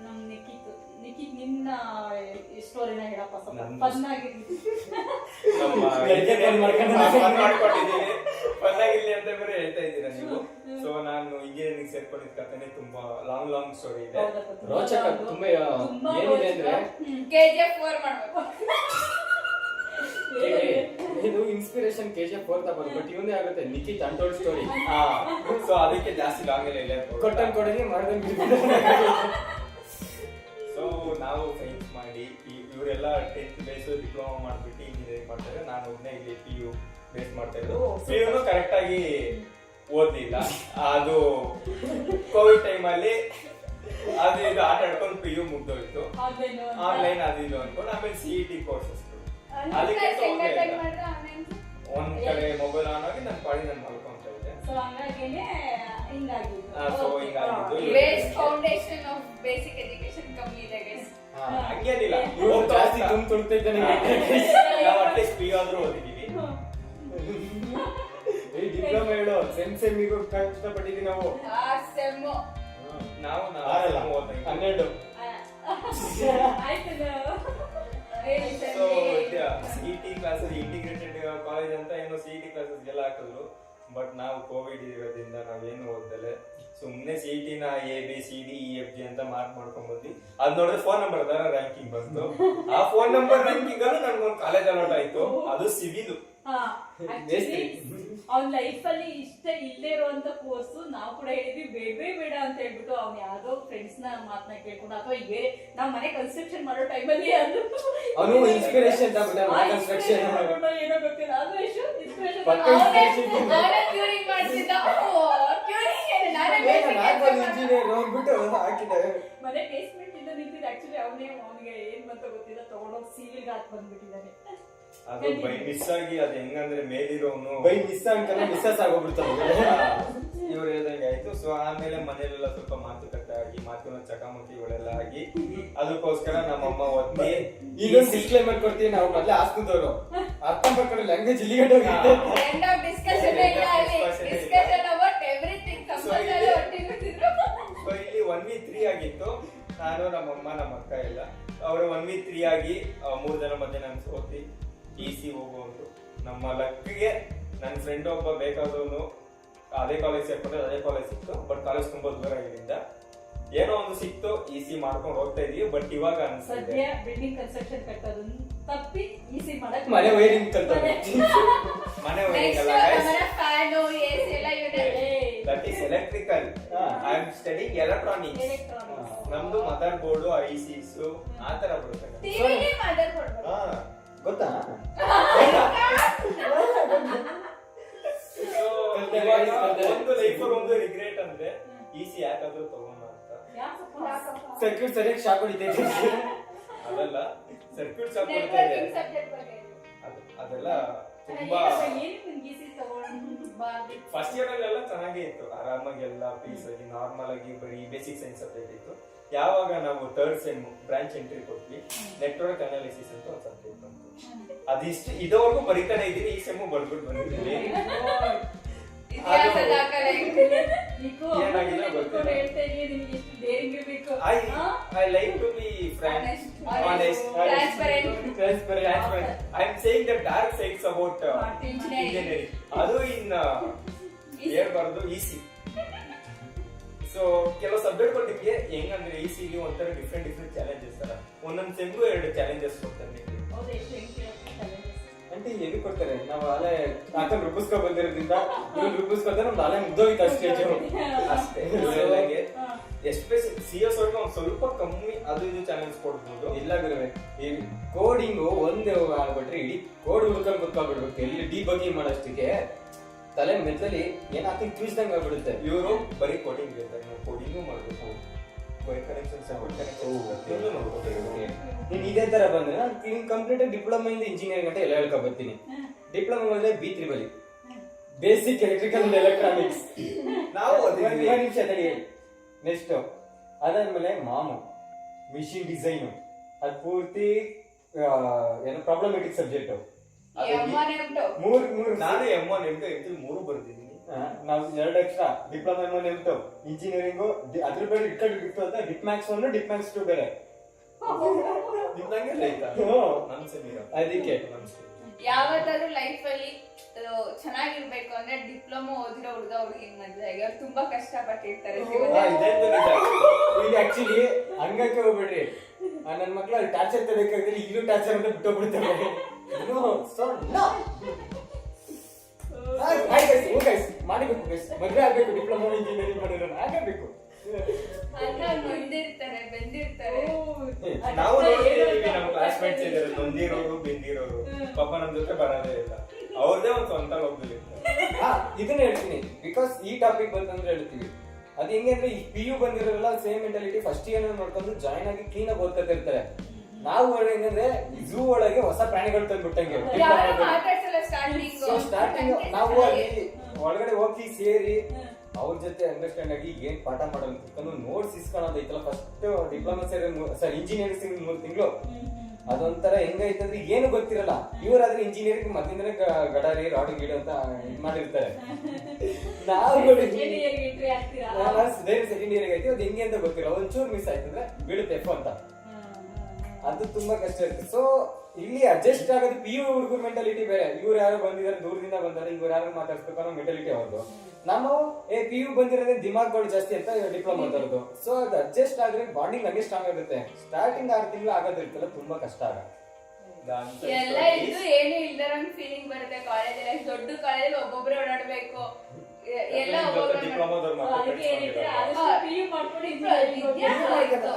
S2: ನಮ್ ನಿಖಿತ್ ನಿಖಿತ್ ನಿನ್ನ ಸ್ಟೋರಿನ ಹೇಳಪ್ಪ ಸ್ವಲ್ಪ
S4: ಫನ್
S2: ಆಗಿರ್ಲಿ
S4: ನಮ್ಮ
S3: ಬೆಳಗ್ಗೆ ಬಂದ್ ಮಾಡ್ಕೊಂಡು
S4: ಫನ್ ಆಗಿರ್ಲಿ ಅಂತ ಬೇರೆ ಹೇಳ್ತಾ ಇದ್ದೀರಾ ನೀವು? ಸೊ ನಾನು ಇಂಜಿನಿಯರಿಂಗ್ ಸೇರ್ಕೊಂಡಿದ್ದ ಕಥೆನೆ ತುಂಬಾ ಲಾಂಗ್ ಲಾಂಗ್ ಸ್ಟೋರಿ ಇದೆ.
S3: ರೋಚಕ ತುಂಬಾ ಏನಿದೆ ಅಂದ್ರೆ
S2: ಹ್ಮ್.
S1: ಕೆ ಜಿ ಎಫ್ ಫೋರ್ ಮಾಡ್ಬೇಕು.
S3: ಏ, ಇದು ಇನ್ಸ್ಪಿರೇಷನ್ ಕೆ ಜಿ ಫೋರ್ ತಗೋದು ಬಟ್ ಇವನೇ ಆಗುತ್ತೆ ನಿಖಿತ್ ಅಂಟೋಲ್ ಸ್ಟೋರಿ
S4: ಸೊ ಅದಕ್ಕೆ ಜಾಸ್ತಿ ಲಾಂಗ್ ಎಲ್ಲ ಇಲ್ಲ.
S3: ಕೊಟ್ಟನ್ ಕೊಡಿ ಮಾಡ್ದಂಗೆ
S4: ಸೊ ನಾವು ಸೈನ್ಸ್ ಮಾಡಿ ಇವರೆಲ್ಲ ಟೆಂತ್ ಬೇಸ್ ಡಿಪ್ಲೊಮಾ ಮಾಡ್ಬಿಟ್ಟು ಇಂಜಿನಿಯರಿಂಗ್ ಮಾಡ್ತಾರೆ. ನಾನು ಒಬ್ಬನೇ ಇಲ್ಲಿ ಪಿ ಯು ಬೇಸ್ ಮಾಡ್ತಾ ಇರೋದು.
S2: ಕರೆಕ್ಟಾಗಿ
S4: ಪಿ ಯುನು ಕರೆಕ್ಟ್ ಆಗಿ ಓದ್ಲಿಲ್ಲ. ಅದು ಕೋವಿಡ್ ಟೈಮ್ ಅಲ್ಲಿ ಅದು ಇದು ಆಟ ಆಡ್ಕೊಂಡು ಪಿ ಯು ಮುಗ್ದೋಯ್ತು.
S2: ಆನ್ಲೈನ್
S4: ಅದು ಇದು ಅನ್ಕೊಂಡು ಆಮೇಲೆ ಸಿ ಇ ಟಿ ಕೋರ್ಸಸ್ ಅದಕ್ಕೆ. ಒಂದ್ ಕಡೆ ಮೊಬೈಲ್ ಆನ್ ಆಗಿ ನನ್ನ ಪಾಡಿ ನಾನು ಮಲ್ಕೊಂತ ಇದ್ದೆ.
S2: ಸೊ ಹಂಗಾಗಿನೇ ಹಿಂಗಾಗಿದ್ದು.
S4: ಹಿಂಗಾಗಿದ್ದು.
S1: Base foundation of basic education ಕಮ್ಮಿ ಇದೆ ಗೈಸ್
S4: ಹಂಗೇನಿಲ್ಲ.
S3: ಇವ್ರು ಜಾಸ್ತಿ ತುಂಬ ತುಳ್ತೈತೆ
S4: ನಾವು ಅಟ್ಲೀಸ್ಟ್ ಪಿ ಯು ಆದ್ರೂ ಓದಿದೀವಿ.
S3: ಈ ಡಿಪ್ಲೊಮಾ ಹೇಳು. ಸೆಮ್ ಸೆಮ್ಮಿಗೂ ಕಷ್ಟಪಟ್ಟಿದ್ದೀವಿ ನಾವು.
S1: ಆ ಸೆಮ್
S4: ನಾವು
S3: ಆರಲ್ಲ. ಹನ್ನೆರಡು.
S2: ಆಯ್ತು
S4: so C T classes integrated college ಅಂತ ಏನೋ ಸಿ ಟಿ ಕ್ಲಾಸಸ್ ಎಲ್ಲ ಹಾಕಿದ್ರು. ಬಟ್ ನಾವು ಕೋವಿಡ್ ಇರೋದ್ರಿಂದ ನಾವೇನು ಓದ್ದಲೆ ಸುಮ್ಮನೆ ಸಿ ನ A B C D E F G ಅಂತ ಮಾರ್ಕ್ ಮಾಡ್ಕೊಂಡ್ ಬಂದ್ವಿ. ಅದ್ ನೋಡಿದ್ರೆ ಫೋನ್ ನಂಬರ್ ಅದರ ರ್ಯಾಂಕಿಂಗ್ ಬಂತು. ಆ ಫೋನ್ ನಂಬರ್ ರ್ಯಾಂಕಿಂಗ್ ಅಲ್ಲೂ ನನ್ಗೊಂದು ಕಾಲೇಜ್ ಅಲೌಟ್ ಆಯ್ತು. ಅದು ಸಿವಿಲ್.
S2: ಅವ್ನ ಲೈಫ್ ಅಲ್ಲಿ ಇಷ್ಟ ಇಲ್ಲದೆ ಇರುವಂತ ಕೋರ್ಸ್ ನಾವು ಕೂಡ ಹೇಳಿದ್ವಿ ಬೇಡವೇ ಬೇಡ ಅಂತ ಹೇಳ್ಬಿಟ್ಟು ಅವ್ನ ಯಾವ್ದೋ ಫ್ರೆಂಡ್ಸ್ನ ಮಾತನ್ನ ಕೇಳ್ಕೊಂಡು ಅಥವಾ ಬೇರೆ ನಾವ್ ಮನೆ ಕನ್ಸ್ಟ್ರಕ್ಷನ್ ಮಾಡೋ ಟೈಮಲ್ಲಿ ಅದು ಏನೋ ಗೊತ್ತಿಲ್ಲ. ಅದು ಎಷ್ಟು ಇನ್ಸ್ಪಿರೇಷನ್
S1: ಮಾಡ್ತಿದ್ದ.
S2: ಮನೆ ಬೇಸ್ಮೆಂಟ್ ಇಂದ ನಿಂತಿದ್ದು. ಆಕ್ಚುಲಿ ಅವನೇ ಅವನಿಗೆ ಏನ್ ಬಂತ ಗೊತ್ತಿಲ್ಲ. ತಗೊಂಡೋಗಿ ಸಿವಿಲ್ ಹಾಕಿ ಬಂದ್ಬಿಟ್ಟಿದ್ದಾನೆ.
S4: ಅದು ಬೈ ಮಿಸ್ ಆಗಿ ಅದು ಹೆಂಗಂದ್ರೆ ಮೇಲಿರೋನು
S3: ಬೈ ಮಿಸ್ ಅನ್ಕೊಂಡ್ರೆ ಮಿಸ್ಸಸ್ ಆಗೋಗ್ಬಿಡ್ತಾರೆ
S4: ಇವ್ರು ಹೇಳ್ದಂಗೆ ಆಯ್ತು. ಸೊ ಆಮೇಲೆ ಮನೇಲೆಲ್ಲ ಸ್ವಲ್ಪ ಮಾತುಕತೆ ಆಗಿ ಮಾತಿನ ಚಕಮಕಿಗಳೆಲ್ಲ ಆಗಿ ಅದಕ್ಕೋಸ್ಕರ ನಮ್ಮಮ್ಮ ಒತ್ತಿ
S3: ಈಗ ಡಿಸ್ಕ್ಲೇಮರ್ ಕೊಡ್ತೀವಿ ನಾವು ಮೊದ್ಲೇ ಆಸ್ತಿದವರು ಅರ್ಥ ಮಾಡ್ಕೊಂಡು ಲ್ಯಾಂಗ್ವೇಜ್ ಇಲ್ಲಿಗಡೆ.
S4: ಸೊ ಇಲ್ಲಿ ಒನ್ ವಿ ತ್ರೀ ಆಗಿತ್ತು. ನಾನು ನಮ್ಮಮ್ಮ ನಮ್ಮ ಅಕ್ಕ ಎಲ್ಲ. ಅವರು ಒನ್ ವಿ ತ್ರೀ ಆಗಿ ಮೂರು ಮೂರ್ ಜನ ಮಧ್ಯೆ ನಾನು ಸೋತಿ. ಇ ಸಿ ಹೋಗುವಂತು ನಮ್ಮ ಲಕ್ಕಿಗೆ ನನ್ನ ಫ್ರೆಂಡ್ ಒಬ್ಬ ಬೇಕಾದವನು ಅದೇ ಕಾಲೇಜ್ ಸೇರ್ಕೊಂಡ್ರೆ ಅದೇ ಕಾಲೇಜ್ ಸಿಕ್ತು ಬಟ್ ಕಾಲೇಜ್ ತುಂಬಾ ದೂರ ಆಗಿದ್ದರಿಂದ ಏನೋ ಒಂದು ಸಿಕ್ತು ಇ ಸಿ ಮಾಡ್ಕೊಂಡು ಹೋಗ್ತಾ ಇದೀವಿ ಬಟ್ ಇವಾಗ ಅನ್ಸಿದೆ
S2: ಸದ್ಯ ಬಿಲ್ಡಿಂಗ್ ಕನ್ಸ್ಟ್ರಕ್ಷನ್ ಕಟ್ಟೋದನ್ನ ತಪ್ಪಿ ಈಸಿ ಮಾಡಕ್
S3: ಮನೆ ವೈರಿಂಗ್ ಕಲ್ತಾರೆ
S4: ಮನೆ.
S1: ವೈರಿಂಗ್ AC ಎಲ್ಲ ಇವನೇ.
S4: That is electrical I am studying electronics
S2: electronics
S4: ನಮ್ದು ಮದರ್ ಬೋರ್ಡು ಐ ಸಿಸ್ ಆ ತರ ಬರುತ್ತೆ. ಹಾ.
S3: ಗೊತ್ತಾ?
S4: ಒಂದು ಲೈಫ್ ಒಂದು ರಿಗ್ರೆಟ್ ಅಂದ್ರೆ ಈಸಿ ಯಾಕಾದ್ರೂ ತಗೊಂಡ ಅಂತ.
S3: ಸರ್ಕ್ಯೂಟ್ ಸರಿಯಾಗಿ ಶಾಕ್ ಹೊಡಿತೈತೆ
S4: ಅದಲ್ಲ ಸರ್ಕ್ಯೂಟ್ ಶಾಪ್ ಇದೆ.
S1: Networking ಬಗ್ಗೆ.
S4: ಅದು- ಅದೆಲ್ಲ ತುಂಬಾ ಫಸ್ಟ್ ಇಯರ್ ಅಲ್ಲೆಲ್ಲ ಚೆನ್ನಾಗೇ ಇತ್ತು. ಆರಾಮಾಗಿ ಎಲ್ಲ ಪೀಸ್ ಆಗಿ ನಾರ್ಮಲ್ ಆಗಿ ಬರೀ ಬೇಸಿಕ್ ಸೈನ್ಸ್ ಸಬ್ಜೆಕ್ಟ್ ಇತ್ತು. ಯಾವಾಗ ನಾವು ಥರ್ಡ್ ಸೆಮ್ ಬ್ರಾಂಚ್ ಎಂಟ್ರಿ ಕೊಟ್ವಿ ನೆಟ್ವರ್ಕ್ ಅನಾಲಿಸಿಸ್ ಅಂತ ಒಂದು ಸಬ್ಜೆಕ್ಟ್ ಬಂತು. ಅದಿಷ್ಟು ಇದುವರೆಗೂ ಬರೀತಾನೆ ಇದ್ದೀನಿ ಈ ಸೆಮ್ಮು ಬರ್ಬಿಟ್ಟು ಬಂದಿದ್ದೀನಿ
S1: ಇತಿಹಾಸ.
S4: ಡೇರಿಂಗ್ ಬೇಕು I I like to be
S1: Honest. Transparent
S4: transparent. I am saying the dark sides about.
S1: Engineering
S4: ಅದು ಇನ್ ಹೇಳ್ಬಾರ್ದು ಈಸಿ ಸೊ ಕೆಲವು ಸಬ್ಜೆಕ್ಟ್ಗಳು ನಿಮಗೆ ಹೆಂಗಂದ್ರೆ ಈಸಿಲಿ ಒಂಥರ ಡಿಫ್ರೆಂಟ್ ಡಿಫ್ರೆಂಟ್ ಚಾಲೆಂಜಸ್ ತರ ಒಂದೊಂದು ಸೆಮ್ಗೂ ಎರಡು ಚಾಲೆಂಜಸ್ ಕೊಡ್ತಾರೆ ನಿಮಗೆ.
S3: అంటే ಎಲ್ಲಿ ಕೊಡ್ತಾರೆ? ನಾವು ಅಲೆ ಹಾಕೊಂಡು ರುಬ್ಬಿಸ್ಕೊ ಬಂದಿರೋದ್ರಿಂದ ಇವ್ರು ರುಬ್ಬಿಸ್ಕೊತಾರೆ ನಮ್ದು ಅಲೆ ಮುಗ್ದೋಗಿತ್ತು ಅಷ್ಟೇ
S4: ಅಷ್ಟೇ ಎಸ್ಪೆಷಲಿ ಸಿ ಎಸ್ ವರ್ಗ ಒಂದು ಸ್ವಲ್ಪ ಕಮ್ಮಿ ಅದು ಇದು ಚಾನೆಲ್ಸ್ ಕೊಡ್ಬೋದು.
S3: ಇಲ್ಲ ಗುರುವೆ ಈ ಕೋಡಿಂಗು ಒಂದೇ ಆಗ್ಬಿಟ್ರೆ ಇಡೀ ಕೋಡ್ ಹುಡ್ಕೊಂಡು ಗೊತ್ತಾಗ್ಬಿಡ್ಬೇಕು ಎಲ್ಲಿ ಡಿ ಬಗ್ಗೆ ಮಾಡೋಷ್ಟಕ್ಕೆ ತಲೆ ಮೆತ್ತಲಿ ಏನಾಗ್ತೀನಿ ಕ್ಯೂಸ್ದಂಗ್ ಆಗ್ಬಿಡುತ್ತೆ.
S4: ಇವರು ಬರೀ ಕೋಡಿಂಗ್ ಇರ್ತಾರೆ ಮಾಡಬೇಕು ಕನೆಕ್ಷನ್ಸ್ ನೋಡ್ಕೋಬೇಕು
S3: ನೀನ್ ಇದೇ ಥರ ಬಂದರೆ ನಾನು ಕ್ಲೀನ್ ಕಂಪ್ಲೀಟ್ ಡಿಪ್ಲೊಮಾ ಇಂದ ಇಂಜಿನಿಯರಿಂಗ್ ಅಂತ ಎಲ್ಲ ಹೇಳ್ಕೊ ಬರ್ತೀನಿ. ಡಿಪ್ಲೊಮಾ ಬಂದ್ರೆ ಬಿ ತ್ರಿ ಬಲಿ ಬೇಸಿಕ್ ಎಲೆಕ್ಟ್ರಿಕಲ್ ಅಂಡ್ ಎಲೆಕ್ಟ್ರಾನಿಕ್ಸ್
S4: ನಾವು.
S3: ನಿಮಿಷ ತಡಿ ನೆಕ್ಸ್ಟ್ ಅದಾದ್ಮೇಲೆ ಮಾಮು. ಮಿಷಿನ್ ಡಿಸೈನು ಅದು ಪೂರ್ತಿ ಏನೋ ಪ್ರಾಬ್ಲಮೆಟಿಕ್ ಸಬ್ಜೆಕ್ಟ್
S1: ಮೂರು.
S3: ಮೂರ್ ಮೂರು.
S4: ನಾನು M one M two M ಮೂರು ಬರ್ದಿದ್ದೀನಿ.
S3: ನಾವು ಎರಡು extra diploma M one M two engineering ಅದ್ರ ಬೇರೆ ಇಟ್ಕೊಂಡು ಇಟ್ಟು ಅಂತ dip max one dip max two ಬೇರೆ. ಅದಕ್ಕೆ.
S1: ಯಾವತ್ತಾದ್ರೂ ಲೈಫ್ ಅಲ್ಲಿ ಚೆನ್ನಾಗಿರ್ಬೇಕು ಅಂದ್ರೆ ಡಿಪ್ಲೊಮಾ ಓದಿರೋ ಹುಡುಗ ಹುಡುಗಿ ಮದ್ವೆ ಆಗಿ ಅವ್ರು ತುಂಬಾ ಕಷ್ಟ ಪಟ್ಟಿರ್ತಾರೆ
S3: ಆಕ್ಚುಲಿ ಹಂಗಕ್ಕೆ ಹೋಗ್ಬೇಡ್ರಿ ನನ್ನ ನನ್ ಮಕ್ಳು ಟಾರ್ಚರ್ ತಗೋಬೇಕಾದ್ರೆ ಇಲ್ಲೂ ಟಾರ್ಚರ್ ಅಂತ ಬಿಟ್ಟೋಗ್ಬಿಡ್ತಾರೆ. ಮಾಡಬೇಕು ಮದುವೆ ಆಗಬೇಕು ಆಗ್ಬೇಕು ಡಿಪ್ಲೊಮಾ ಇಂಜಿನಿಯರಿಂಗ್ ಮಾಡಿರೋರು ಆಗಬೇಕು
S1: ಅನ್ನ ನೊಂದಿರ್ತಾರೆ ಬೆಂದಿರ್ತಾರೆ.
S4: ನಾವು ನೋಡ್ತಿದೀವಿ ನಮ್ಮ ಕ್ಲಾಸ್ ಮೇಟ್ಸ್ ಬಂದಿರೋರು ಬೆಂದಿರೋರು ಪಾಪ ನಮ್ಮ ಜೊತೆ ಬರೋದೇ ಇಲ್ಲ. ಅವ್ರದೇ ಒಂದು ಸ್ವಂತ ಹೋಗ್ಲಿ
S3: ಹಾ ಇದನ್ನ ಹೇಳ್ತೀನಿ. ಬಿಕಾಸ್ ಈ ಟಾಪಿಕ್ ಬಂತಂದ್ರೆ ಹೇಳ್ತೀವಿ. ಅದು ಹೆಂಗೆ ಅಂದ್ರೆ ಈ ಪಿ ಯು ಬಂದಿರೋಲ್ಲ ಸೇಮ್ ಮೆಂಟಾಲಿಟಿ ಫಸ್ಟ್ ಇಯರ್ ನೋಡ್ಕೊಂಡು ಜಾಯ್ನ್ ಆಗಿ ಕ್ಲೀನ್ ಆಗಿ ಓದ್ತಾ ಇರ್ತಾರೆ. ನಾವು ಏನಂದ್ರೆ ಝೂ ಒಳಗೆ ಹೊಸ ಪ್ರಾಣಿಗಳು ತಂದ್ಬಿಟ್ಟಂಗೆ.
S1: ಸ್ಟಾರ್ಟಿಂಗ್
S3: ಸ್ಟಾರ್ಟಿಂಗ್ ನಾವು ಅಲ್ಲಿ ಒಳಗಡೆ ಹೋಗಿ ಸೇರಿ ಅವ್ರ ಜೊತೆ ಅಂಡರ್ಸ್ಟ್ಯಾಂಡ್ ಆಗಿ ಏನ್ ಪಾಠ ಮಾಡೋದು ಕುತ್ಕೊಂಡು ನೋಟ್ಸ್ ಇಸ್ಕೊಳ್ಳೋದು ಐತಲ್ಲ ಫಸ್ಟ್ ಡಿಪ್ಲೊಮಾ ಸೇರಿ ಸರ್ ಇಂಜಿನಿಯರಿಂಗ್ ಸಿಂಗ್ ಮೂರ್ ತಿಂಗಳು. ಅದೊಂಥರ ಹೆಂಗೈತಂದ್ರೆ ಏನು ಗೊತ್ತಿರಲ್ಲ. ಇವರಾದ್ರೆ ಇಂಜಿನಿಯರಿಂಗ್ ಮತ್ತಿಂದ್ರೆ ಗಡಾರಿ ರಾಡು ಗೀಡು ಅಂತ ಇದ್ ಮಾಡಿರ್ತಾರೆ. ನಾವು ಸೆಕೆಂಡ್ ಇಯರ್ ಐತಿ ಅದು ಹೆಂಗೆ ಅಂತ ಗೊತ್ತಿಲ್ಲ. ಒಂಚೂರು ಮಿಸ್ ಆಯ್ತಂದ್ರೆ ಬೀಳುತ್ತೆ ಎಫ್ ಅಂತ ಅದು ತುಂಬಾ ಕಷ್ಟ ಇರುತ್ತೆ. ಸೊ ಇಲ್ಲಿ ಅಡ್ಜಸ್ಟ್ ಆಗೋದು ಪಿ ಯು ಹುಡುಗರ ಮೆಂಟಾಲಿಟಿ ಬೇರೆ. ಇವ್ರು ಯಾರು ಬಂದಿದ್ದಾರೆ ದೂರದಿಂದ ಬಂದಾರೆ ಇವ್ರು ಯಾರು ಮಾತಾಡ್ಸ್ಬೇಕು ಅನ್ನೋ ಮೆಂಟಾಲಿಟಿ ಅವ್ರದ್ದು ನಾವು ಏ ಪಿ ಯು ಬಂದಿರೋದೇ ದಿಮಾಗ್ಗಳು ಜಾಸ್ತಿ ಅಂತ ಡಿಪ್ಲೊಮಾ ತರೋದು. ಸೊ ಅದು ಅಡ್ಜಸ್ಟ್ ಆದ್ರೆ ಬಾಂಡಿಂಗ್ ಹಂಗೆ ಸ್ಟ್ರಾಂಗ್ ಆಗುತ್ತೆ. ಸ್ಟಾರ್ಟಿಂಗ್ ಆರು ತಿಂಗಳು ಆಗೋದಿರ್ತಲ್ಲ ತುಂಬಾ ಕಷ್ಟ ಆಗ
S1: ಎಲ್ಲ ಇದು ಏನು ಇಲ್ದರಂಗ್ ಫೀಲಿಂಗ್ ಬರುತ್ತೆ. ಕಾಲೇಜಲ್ಲಿ ದೊಡ್ಡ ಕಾಲೇಜ್ ಒಬ್ಬೊಬ್ರೆ
S4: ಡಿಪ್ಲೊಮಾದವ್ರು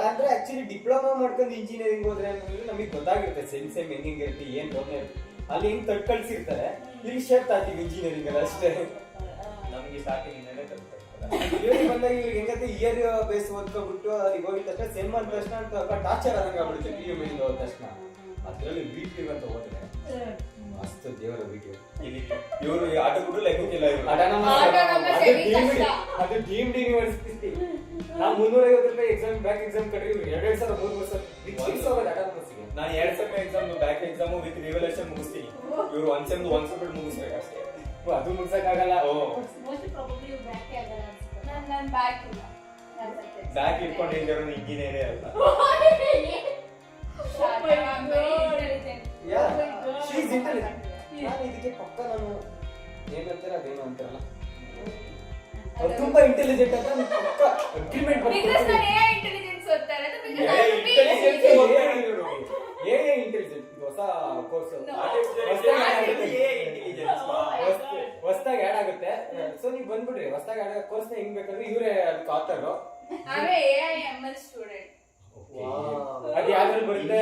S3: ಅಂದ್ರೆ ಆಕ್ಚುಲಿ ಡಿಪ್ಲೊಮಾ ಮಾಡ್ಕೊಂಡು ಇಂಜಿನಿಯರಿಂಗ್ ಹೋದ್ರೆ ಅಂದ್ರೆ ನಮಗೆ ಗೊತ್ತಾಗಿರುತ್ತೆ. ಸೇಮ್ ಸೇಮ್ ಹೆಂಗ್ ಇರ್ತಿ ಏನ್ ರೋಗ ಅಲ್ಲಿ ಹೆಂಗ್ ತಟ್ ಕಳ್ಸಿರ್ತಾರೆ. ಇಲ್ಲಿ ಶರ್ಟ್ ಹಾಕಿವಿ ಇಂಜಿನಿಯರಿಂಗ್ ಅಲ್ಲಿ ಅಷ್ಟೇ.
S4: ನಮಗೆ ಸಾಕಿ ಇಂದಲೇ
S3: ಇವ್ರಿಗೆ ಬಂದಾಗ ಇವ್ರಿಗೆ ಹೆಂಗಂದ್ರೆ ಇಯರ್ ಬೇಸ್ ಓದ್ಕೊಬಿಟ್ಟು ಅಲ್ಲಿಗೆ ಹೋಗಿದ ತಕ್ಷಣ ಸೆಮ್ ಮಾಡಿದ ತಕ್ಷಣ ಅಂತ ಟಾರ್ಚರ್ ಆದಂಗೆ ಆಗ್ಬಿಡುತ್ತೆ ಪಿ ಯು ಮೇಲಿಂದ ಹೋದ ತಕ್ಷಣ. ಅದರಲ್ಲಿ ವೀಕ್ಲಿ ಅಂತ ಹೋದ್ರೆ ಮಸ್ತ್ ದೇವರ ವಿಡಿಯೋ
S4: ಇವರು ಆಟ ಕೂಡ ಲೆಕ್ಕಕ್ಕಿಲ್ಲ ಇವರು.
S1: Autonomous heavy ಕಷ್ಟ.
S3: ಅದು ಡೀಮ್ಡ್ ಯೂನಿವರ್ಸಿಟಿ ನಾವು ಮುನ್ನೂರ ಐವತ್ತು ರೂಪಾಯಿ ಎಕ್ಸಾಮ್ ಬ್ಯಾಕ್ ಎಕ್ಸಾಮ್ ಕಟ್ಟಿ ಎರಡೆರಡು ಸಾವಿರ ಮೂರು ಮೂರು ಸಾವಿರ.
S4: ನಾನು ಎರಡ್ sem exam back exam with revolution ಮುಗಿಸ್ತೀನಿ. ಇವರು ಒಂದ್ ಸೆಮ್ ಒಂದ್ ಸೆಮ್ ಬಿಟ್ಟು ಮುಗಿಸ್ಬೇಕಷ್ಟೇ
S3: ಅದು ಮುಗ್ಸಕ್ಕಾಗಲ್ಲ
S4: ಓ.
S2: ಪ್ರಾಬಬ್ಲಿ ಬ್ಯಾಕ್ ಆಗಲ್ಲ ಅನ್ಸುತ್ತೆ.
S1: ನನ್ ನನ್ ಬ್ಯಾಕ್ ಇಲ್ಲ. ನನ್ ಸತ್ಯ.
S4: ಬ್ಯಾಕ್ ಇಟ್ಕೊಂಡಿರೋ ಇಂಜಿನಿಯರೇ ಅಲ್ಲ?
S1: intelligent.
S3: ಯಾ
S2: Oh
S3: ನಾನು ಇದಕ್ಕೆ ಪಕ್ಕ ನಾನು ಏನಂತಾರೆ ಅದೇನು ಅಂತಾರಲ್ಲ? ಅವ್ರು ತುಂಬಾ ಇಂಟೆಲಿಜೆಂಟ್ ಅಂತ ನಾನು ಪಕ್ಕ ಅಗ್ರಿಮೆಂಟ್. ಏ ಇಂಟೆಲಿಜೆಂಟ್ ಹೊಸ ಕೋರ್ಸ್. ಹೊಸದಾಗಿ ಆಡ್ ಆಗುತ್ತೆ. ಸೊ ನೀವು ಬಂದ್ಬಿಡ್ರಿ ಹೊಸದಾಗಿ ಆಡ್ ಕೋರ್ಸ್ ಹೆಂಗ್ ಬೇಕಾದ್ರೆ ಇವರೇ ಅದಕ್ಕೆ ಆಥರ್ ಅದು ಯಾವ್ದ್ರಲ್ಲಿ ಬರುತ್ತೆ?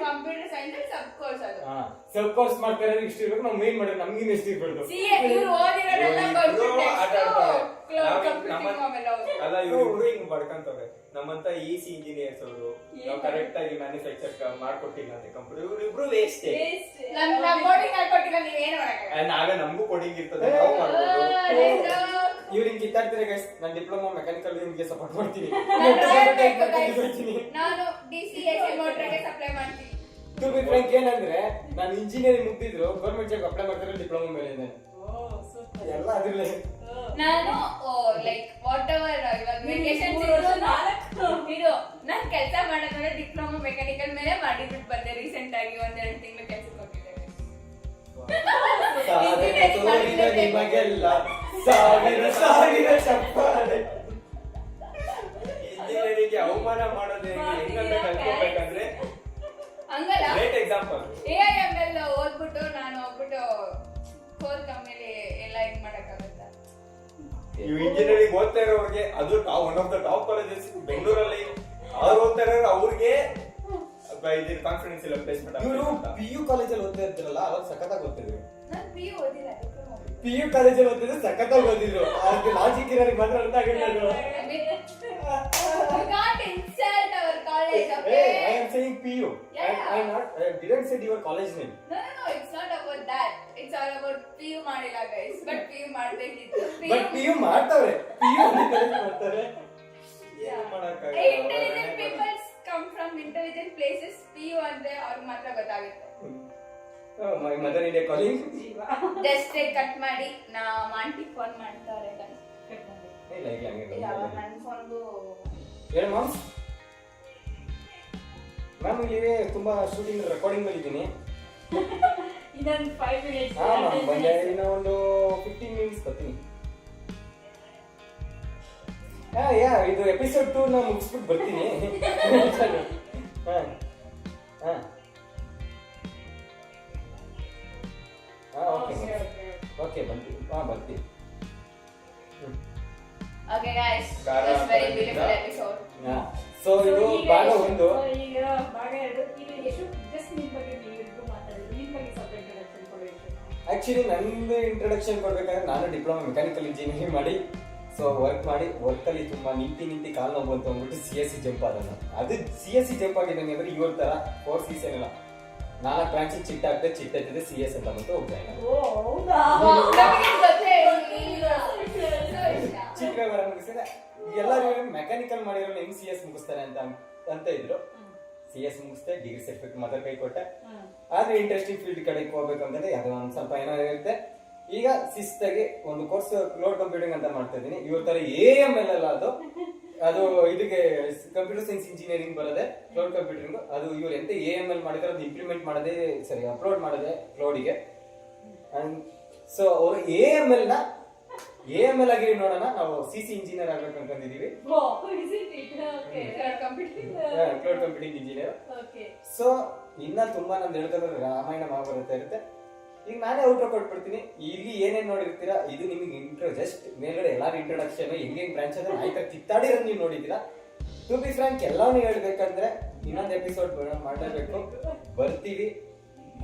S1: Science ಅಲ್ಲಿ sub course ಅದು.
S3: ಸಬ್ ಕೋರ್ಸ್ ಮಾಡ್ತಾರೆ ಇಷ್ಟು ಇರ್ಬೇಕು ನಾವು ಮೇನ್ ಮಾಡೋದು ನಮ್ಗಿನ ಎಷ್ಟು ಇರ್ಬೇಕು
S1: CA ಇವ್ರು ಅವೆಲ್ಲ ಓದ್ತಾರೆ.
S4: ಅಲ್ಲ ಇವ್ರು ಹಿಂಗ್ ಬಡ್ಕಂತವ್ರೆ ನಮ್ಮಂತ ಇ ಸಿ ಇಂಜಿನಿಯರ್ಸ್ ಅವರು ನಾವು ಕರೆಕ್ಟ್ ಆಗಿ ಮ್ಯಾನುಫ್ಯಾಕ್ಚರ್ ಮಾಡ್ಕೊಟ್ಟಿಲ್ಲ ಅಂತ ಕಂಪ್ನಿ ಇವ್ರು ಇಬ್ರು ವೇಸ್ಟ್ ನಾವೇ ನಮಗೂ ಕೋಡಿಂಗ್ ಇರ್ತದೆ ನಾವು ಮಾಡ್ಬೋದು.
S3: ಇವ್ರಿಗೆ ಕಿತ್ತಾಡ್ತಾರೆ ಗೈಸ್ ನಾನು ಡಿಪ್ಲೊಮಾ ಮೆಕ್ಯಾನಿಕಲ್ ನಿಮ್ಗೆ ಸಪೋರ್ಟ್ ಮಾಡ್ತೀನಿ.
S1: ನಾನ್ ನಾನು DCSE ಮೋಟ್ರಿಗೆ ಸಪ್ಲೈ ಮಾಡ್ತೀನಿ.
S3: ಟು ಬಿ ಫ್ರಾಂಕ್ ಏನಂದ್ರೆ ನಾನು ಇಂಜಿನಿಯರಿಂಗ್ ಮುಗ್ದಿದ್ರು ಗೌರ್ಮೆಂಟ್ ಜಾಬ್ ಅಪ್ಲೈ ಮಾಡ್ತಾರೆ ಡಿಪ್ಲೊಮಾ ಮೇಲೆ ಇದೆ. ಎಲ್ಲ ಅದ್ರಲ್ಲೇ.
S1: ನಾನು ಲೈಕ್ ವಾಟ್ ಎವರ್ ಇವಾಗ
S2: ವರ್ಷ ನಾಲ್ಕು.
S1: ಇರು ನಾನ್ ಕೆಲಸ ಮಾಡೋದಂದ್ರೆ ಡಿಪ್ಲೊಮಾ ಮೆಕ್ಯಾನಿಕಲ್ ಮೇಲೆ ಮಾಡಿಬಿಟ್ಟು ಬಂದೆ ರೀಸೆಂಟ್ ಆಗಿ ಒಂದೆರಡು ತಿಂಗಳು ಕೆಲ್ಸಕ್ಕೆ.
S3: ಸಾಧನೆ ತೋರಿದ ನಿಮಗೆಲ್ಲ ಸಾವಿರ ಸಾವಿರ ಚಪ್ಪಾಳೆ.
S4: ಇಂಜಿನಿಯರಿಗೆ ಅವಮಾನ ಮಾಡೋದು ಹೆಂಗೆ? ಹೆಂಗಂತ ಕಲ್ತ್ಕೋಬೇಕಂದ್ರೆ
S1: ಹಂಗಲ್ಲ.
S4: Great example
S1: A I M L ಓದ್ಬಿಟ್ಟು ನಾನು ಹೋಗ್ಬಿಟ್ಟು ಕೋರ್ ಕಮ್ಮಿಲಿ ಎಲ್ಲ ಇದ್ ಮಾಡಕ್ಕಾಗತ್ತಾ?
S4: ಇವ್ ಇಂಜಿನಿಯರಿಂಗ್ ಓದ್ತಾ ಇರೋರಿಗೆ ಅದು top one of the top colleges ಬೆಂಗಳೂರಲ್ಲಿ ಅವ್ರು ಓದ್ತಾ ಇರೋರು ಅವ್ರಿಗೆ ಬೈದ ಕಾನ್ಫರೆನ್ಸ್ ಅಲ್ಲಿ ಅಪ್ಲೇಸ್
S3: ಮಾಡ್ತೀನಿ. ಪಿ ಯು ಕಾಲೇಜಲ್ಲಿ ಓದ てる ಲ್ಲ ಅವರು
S1: ಸಕತ್ತಾಗಿ ಓದಿದ್ರು. ಸರ್ ಪಿ ಯು ಓದಿದ್ರು.
S3: ಪಿ ಯು ಕಾಲೇಜಲ್ಲಿ ಓದಿದ್ರು ಸಕತ್ತಾಗಿ ಓದಿದ್ರು. ಅವರಿಗೆ ಲಾಜಿಕ್ ಇರಲಿ ಮಾತ್ರ
S1: ಅಂತ ಹೇಳ್ತಾರೆ.
S3: P
S1: U.
S3: I don't didn't say your college name.
S1: No no it's P U ಮಾತ್ರ ಪಿ ಯು ಮಾಡಬೇಕು ಬಟ್
S3: ಪಿ ಯು ಮಾಡ್ತಾರೆ. ಪಿ ಯು ಒಂದು ಮಾಡ್ತಾರೆ.
S1: Come from intelligent places. You ಅಂದ್ರೆ ಅವ್ರಿಗೆ ಮಾತ್ರ ಗೊತ್ತಾಗುತ್ತೆ.
S3: My mother mother calling calling.
S1: Just cut ಮಾಡಿ ನಾ ಆಂಟಿ ಫೋನ್ ಮಾಡ್ತಾರೆ.
S3: ಇಲ್ಲ ಇಲ್ಲ ಹಂಗೆ
S1: ಇಲ್ಲ. ನನ್ನ ಫೋನ್ಗೂ
S3: ಹೇಳು ಮ್ಯಾಮ್ ಮ್ಯಾಮ್ ಇಲ್ಲಿ ತುಂಬಾ ಶೂಟಿಂಗ್ ರೆಕಾರ್ಡಿಂಗ್ ಬಂದಿದ್ದೀನಿ
S2: ಇನ್ನೊಂದು ಫೈವ್ ಮಿನಿಟ್ಸ್
S3: ಬಂದೆ ಇನ್ನ ಒಂದು ಫಿಫ್ಟೀನ್ ಮಿನಿಟ್ಸ್ ಬರ್ತೀನಿ ಯಾ ಇದು ಎಪಿಸೋಡ್ ಟೂ ನಾನು ಮುಗಿಸ್ಬಿಟ್ಟು ಬರ್ತೀನಿ. ಹಾಂ ಹಾ. ಹಾ ಓಕೆ ಓಕೆ ಬಂತೀವಿ ಹಾಂ ಬರ್ತೀವಿ
S1: ಓಕೆ ಗಾಯ್ಸ್.
S3: ಸೊ ಇದು ಭಾಗ ಒಂದು.
S2: ಈಗ ಭಾಗ ಎರಡು. ಈಗ ಎಷ್ಟು ಜಸ್ಟ್ ನಿಮ್ ಬಗ್ಗೆ ನೀವಿಬ್ರು ಮಾತಾಡಿದ್ರು ನಿಮ್ ಬಗ್ಗೆ ಸ್ವಲ್ಪ ಇಂಟ್ರಡಕ್ಷನ್ ಕೊಡಬೇಕು
S3: ಆಕ್ಚುಲಿ ನಂದು ಇಂಟ್ರೊಡಕ್ಷನ್ ಕೊಡ್ಬೇಕಾದ್ರೆ ನಾನು ಡಿಪ್ಲೊಮಾ ಮೆಕ್ಯಾನಿಕಲ್ ಇಂಜಿನಿಯರಿಂಗ್ ಮಾಡಿ. ಸೊ ವರ್ಕ್ ಮಾಡಿ ವರ್ಕಲ್ಲಿ ತುಂಬಾ ನಿಂತಿ ನಿಂತಿ ಕಾಲು ನೋವು ಅಂತ ಅಂದ್ಬಿಟ್ಟು ಸಿ ಎಸ್ ಸಿ ಜಂಪ್ ಆದ ನಾನು ಅದು ಸಿ ಎಸ್ ಸಿ ಜಂಪ್ ಆಗಿದ್ದಾನೆ ಅಂದ್ರೆ ಇವ್ರ ತರ ಫೋರ್ ಸೀಸ್ ಏನಿಲ್ಲ. ನಾಲ್ಕು ಬ್ರಾಂಚ್ ಚಿಟ್ಟ ಆಗ್ತದೆ ಚಿಟ್ಟ ಆಗ್ತದೆ ಸಿ ಎಸ್ ಅಂತ ಬಂತು ಹೋಗ್ತಾ ಇಲ್ಲ
S2: ಹೌದಾ?
S1: ನಮಗೆ ಗೊತ್ತೇ? ಇಲ್ಲ. So
S3: ಚಿಕ್ಕ ವ್ಯವಹಾರ ಮುಗಿಸಿದ್ರೆ ಎಲ್ಲರೂ ಮೆಕ್ಯಾನಿಕಲ್ ಮಾಡಿರೋ ಹೆಂಗ್ ಸಿ ಎಸ್ ಮುಗಿಸ್ತಾರೆ ಅಂತ ಅಂತ ಇದ್ರು. ಸಿ ಎಸ್ ಮುಗಿಸ್ತೆ ಡಿಗ್ರಿ ಸರ್ಟಿಫಿಕೇಟ್ ಮದರ್ ಕೈ ಕೊಟ್ಟೆ. ಆದ್ರೆ ಇಂಟ್ರೆಸ್ಟಿಂಗ್ ಫೀಲ್ಡ್ ಕಡೆಗೆ ಹೋಗ್ಬೇಕಂತಂದ್ರೆ ಯಾವುದೋ ಒಂದು ಸ್ವಲ್ಪ ಏನೋ ಇರುತ್ತೆ. ಈಗ ಶಿಸ್ತಾಗಿ ಒಂದು ಕೋರ್ಸ್ ಕ್ಲೌಡ್ ಕಂಪ್ಯೂಟಿಂಗ್ ಅಂತ ಮಾಡ್ತಾ ಇದ್ದೀನಿ. ಇವ್ರ ತರ ಎ ಎಂ ಎಲ್ ಅಲ್ಲ ಅದು. ಅದು ಇದಕ್ಕೆ ಕಂಪ್ಯೂಟರ್ ಸೈನ್ಸ್ ಇಂಜಿನಿಯರಿಂಗ್ ಬರದೆ ಕ್ಲೌಡ್ ಕಂಪ್ಯೂಟಿಂಗ್ ಅದು ಇವ್ರು ಎಂತ ಎ ಎಂ ಎಲ್ ಮಾಡಿದ್ರೆ ಅದು ಇಂಪ್ಲಿಮೆಂಟ್ ಮಾಡದೆ ಸರಿ ಅಪ್ಲೋಡ್ ಮಾಡದೆ ಕ್ಲೌಡಿಗೆ ಅಂಡ್ ಸೊ ಅವರು ಎ ಎಂ ಎಲ್ನ ಎ ಎಂ ಎಲ್ ಆಗಿರಿ ನೋಡೋಣ. ನಾವು ಸಿ ಸಿ ಇಂಜಿನಿಯರ್ ಆಗ್ಬೇಕು ಅನ್ಕೊಂಡಿದೀವಿ. ಕ್ಲೌಡ್ ಕಂಪ್ಯೂಟಿಂಗ್ ಇಂಜಿನಿಯರ್ ಸೊ ಇನ್ನ ತುಂಬಾ ನಮ್ದು ಹೇಳ್ಕೊಂಡ್ರೆ ರಾಮಾಯಣ ಮಹಾಭಾರತ ಇರುತ್ತೆ. ಈಗ ನಾನೇ ಔಟ್ರೋ ಕೊಟ್ಬಿಡ್ತೀನಿ ಇಲ್ಲಿ ಏನೇನು ನೋಡಿರ್ತೀರಾ? ಇದು ನಿಮಗೆ ಇಂಟ್ರೋ ಜಸ್ಟ್ ಮೇಲ್ಗಡೆ ಎಲ್ಲಾರು ಇಂಟ್ರೊಡಕ್ಷನ್ ಹೆಂಗೆ ಬ್ರಾಂಚ್ ಅಂದ್ರೆ ಆಯ್ತಾ? ಕಿತ್ತಾಡಿರೋದು ನೀವು ನೋಡಿದ್ದೀರಾ? ಟು ಬಿ ಫ್ರಾಂಕ್ ಎಲ್ಲಾನು ಹೇಳ್ಬೇಕಂದ್ರೆ ಇನ್ನೊಂದು ಎಪಿಸೋಡ್ ಮಾಡಲೇಬೇಕು. ಬರ್ತೀವಿ.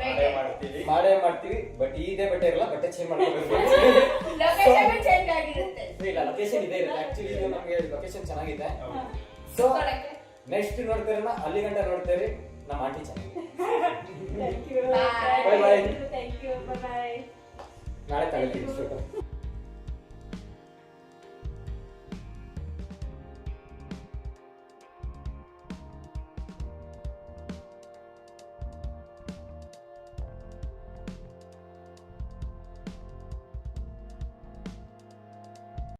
S4: ಮಾಡೇ ಮಾಡ್ತೀವಿ.
S3: ಮಾಡೇ ಮಾಡ್ತೀವಿ. ಬಟ್ ಇದೇ ಬಟ್ಟೆ ಇರಲ್ಲ ಬಟ್ಟೆ ಚೇಂಜ್ ಮಾಡ್ಕೋಬೇಕು. ಇಲ್ಲ ಲೊಕೇಶನ್ ಇದೆ ಇರುತ್ತೆ ಆಕ್ಚುಲಿ ಇದು ನಮಗೆ ಲೊಕೇಶನ್ ಚೆನ್ನಾಗಿದೆ. ಸೊ. ನೆಕ್ಸ್ಟ್ ನೋಡ್ತೀರಲ್ಲ ಅಲ್ಲಿ ಗಂಟ ನೋಡ್ತೇವೆ ನಮ್ಮ ಆಂಟಿ ಚೆನ್ನಾಗಿ
S2: Thank you
S1: Bye.
S3: Bye bye.
S2: Thank you bye
S3: ನಾಳೆ ತಗೊಳ್ತೀವಿ